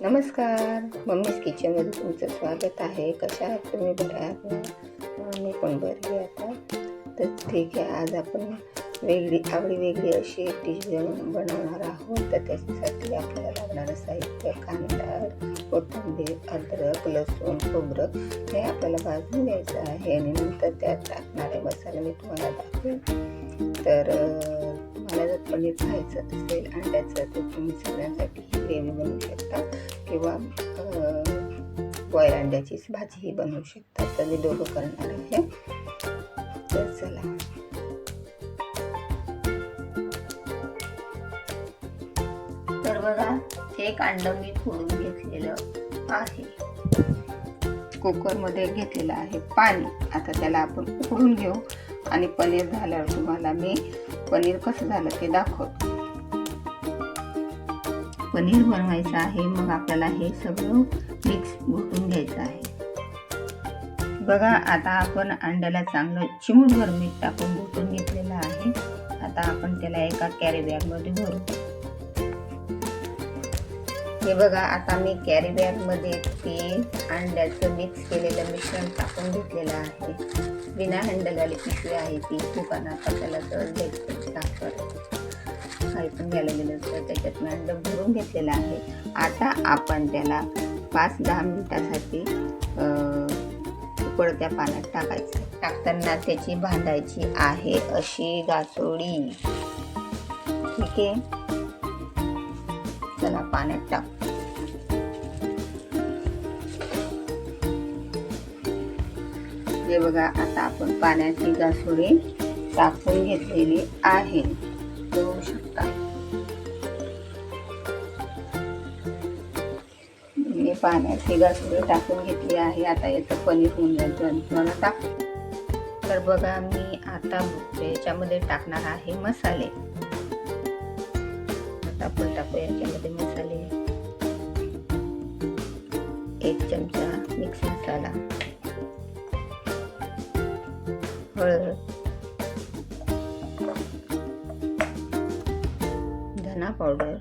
नमस्कार मम्मीज किचनमध्ये तुमचं स्वागत आहे. कशा आहात तुम्ही? बऱ्या आहात मी पण बरी आता. तर ठीक आहे आज आपण वेगळी आवडी वेगळी अशी एक डिश बनवणार आहोत. तर त्याच्यासाठी आपल्याला लागणारं साहित्य कांदा कोथिंबीर अद्रक लसूण खोबरं हे आपल्याला भाजून घ्यायचं आहे. आणि नंतर त्यात टाकणारे मसाले मी तुम्हाला दाखवेन. तर अं, जर पनीर खायचं असेल अंड्याचं तर तुम्ही सगळ्यांसाठी ही ग्रेव्ही बनवू शकता किंवा बॉईल अंड्याचीच भाजीही बनवू शकता. तर मी दोघं करणार आहे. तर चला. तर बघा एक अंडं मी फोडून घेतलेलं आहे. कुकरमध्ये घेतलेलं आहे पाणी. आता त्याला आपण उकळून घेऊ आणि पनीर झाल्यावर तुम्हाला मी पनीर कसं झालं ते दाखवतो पनीर बनवायचं आहे मग आपल्याला हे सगळं मिक्स घोटून घ्यायचं आहे. बघा आता आपण अंड्याला चांगलं चिमूटभर मीठ टाकून घोटून घेतलेलं आहे. आता आपण त्याला एका कॅरी बॅगमध्ये भरू. हे बघा आता मी कॅरी बॅगमध्ये तेल अंड्याचं मिक्स केलेलं मिश्रण टाकून घेतलेलं आहे. बिना हँडलवाली पिशवी आहे ती. दुकानात आपल्याला तर भेटते साखर. घ्यायला गेलं तर त्याच्यात मी अंड भरून घेतलेलं आहे. आता आपण त्याला पाच दहा मिनिटासाठी अं, उकळत्या पाण्यात टाकायचं. टाकताना त्याची बांधायची आहे अशी गासोडी. ठीक आहे? चला पाण्यात टाक. हे बघा आता आपण पाण्याची गासोळी टाकून घेतलेली आहे. बघू शकता. मी पाण्याची गासोळी टाकून घेतली आहे. आता याचं पनीर होऊन जाईल. मला टाक. तर बघा मी आता याच्यामध्ये टाकणार आहे मसाले. आपण टाकू याच्यामध्ये मसाले. एक चमचा मिक्स मसाला. हळद. धना पावडर.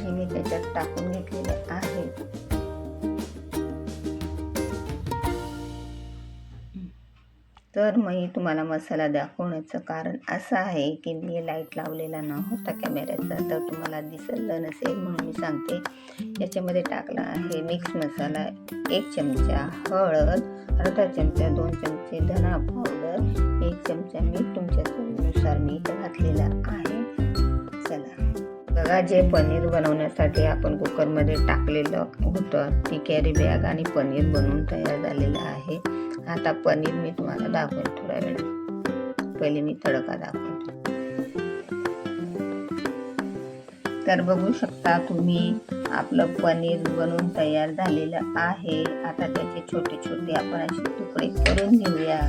हे मी त्याच्यात टाकून घेतलेले आहे. तर मी तुम्हाला मसाला दाखवण्याचं कारण असं आहे की मी लाइट लावलेला नव्हता कॅमेऱ्याचा तर तुम्हाला दिसलं नसेल म्हणून मी सांगते. याच्यामध्ये टाकला आहे मिक्स मसाला एक चमचा हळद अर्धा चमचा दोन चमचे धना पावडर एक चमचा मीठ तुमच्या चवीनुसार मी इथं आहे. चला. बघा जे पनीर बनवण्यासाठी आपण कुकरमध्ये टाकलेलं होतं ती कॅरी बॅग आणि पनीर बनवून तयार झालेलं आहे. आता पनीर मी तुम्हाला दाखवेन थोड्या वेळ पहिले मी तडका दाखवतो तर बघू शकता तुम्ही आपलं पनीर बनवून तयार झालेलं आहे. आता त्याचे छोटे छोटे आपण असे तुकडे करून घेऊया.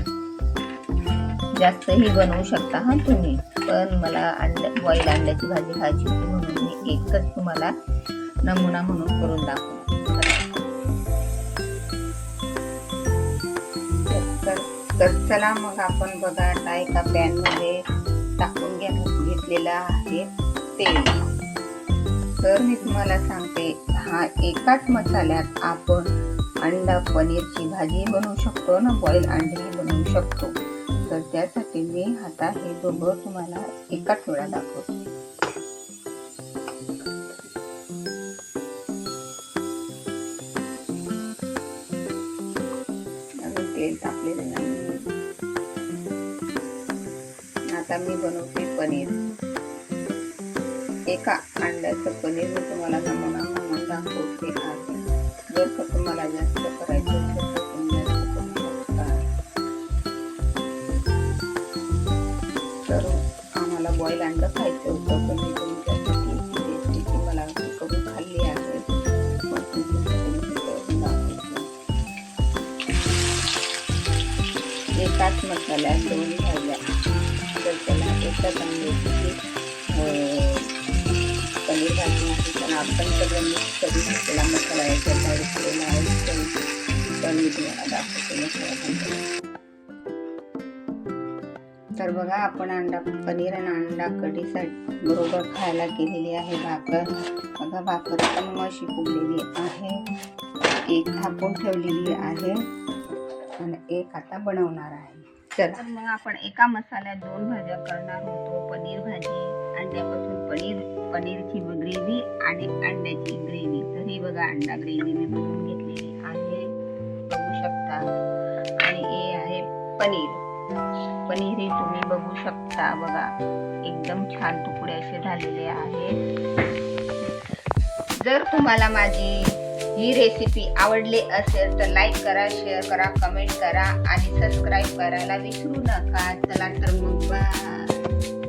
जास्तही बनवू शकता हा तुम्ही पण मला अंड बॉईल अंड्याची भाजी खायची होती म्हणून मी एकच तुम्हाला नमुना म्हणून करून दाखवतो. तर चला मग आपण बघा आता एका पॅनमध्ये टाकून घ्या घेतलेलं आहे तेल. तर मी तुम्हाला सांगते हा एकाच मसाल्यात आपण अंडा पनीरची भाजी बनवू शकतो ना बॉईल अंडी बनवू शकतो. तर त्यासाठी मी आता हे दोघं तुम्हाला एकाच वेळा दाखवतो. तेल तापलेलं नाही. आता मी बनवते पनीर. एका अंड्याचं पनीर मी तुम्हाला नमुना म्हणून दाखवते आहे. जर का तुम्हाला जास्त करायचं असेल तर तुम्ही जास्त करू शकता तर आम्हाला बॉईल अंड खायचं होतं पण मी तुमच्यासाठी रेसिपी मला करून खाल्ली आहे. एकाच मसाल्यात दोन भाज्या तर त्यांना एकदा अंड्याची अं, पनीर भाजी आहे पण आपण सगळं मिक्स करून घेतलेला मसाला याच्यात ॲड केलेला आहे तर पण मी तुम्हाला दाखवते मसाला भाजी तर बघा आपण अंडा पनीर आणि अंडा कढीसाठी बरोबर खायला केलेली आहे भाकर. बघा भाकर पण मग अशी फुगलेली आहे. एक थापून ठेवलेली आहे. आणि एक आता बनवणार आहे. चला. मग आपण एका मसाल्यात दोन भाज्या करणार होतो पनीर भाजी अंड्यापासून पनीर पनीरची ग्रेव्ही आणि अंड्याची ग्रेव्ही. तर हे बघा अंडा ग्रेव्ही मी बनवून घेतलेली आहे. बघू शकता. आणि हे आहे पनीर. पनीर हे तुम्ही बघू शकता. बघा एकदम छान तुकडे असे झालेले आहेत. जर तुम्हाला माझी ही रेसिपी आवडली असेल तर लाईक करा शेअर करा कमेंट करा आणि सबस्क्राईब करायला विसरू नका. चला तर मग बाय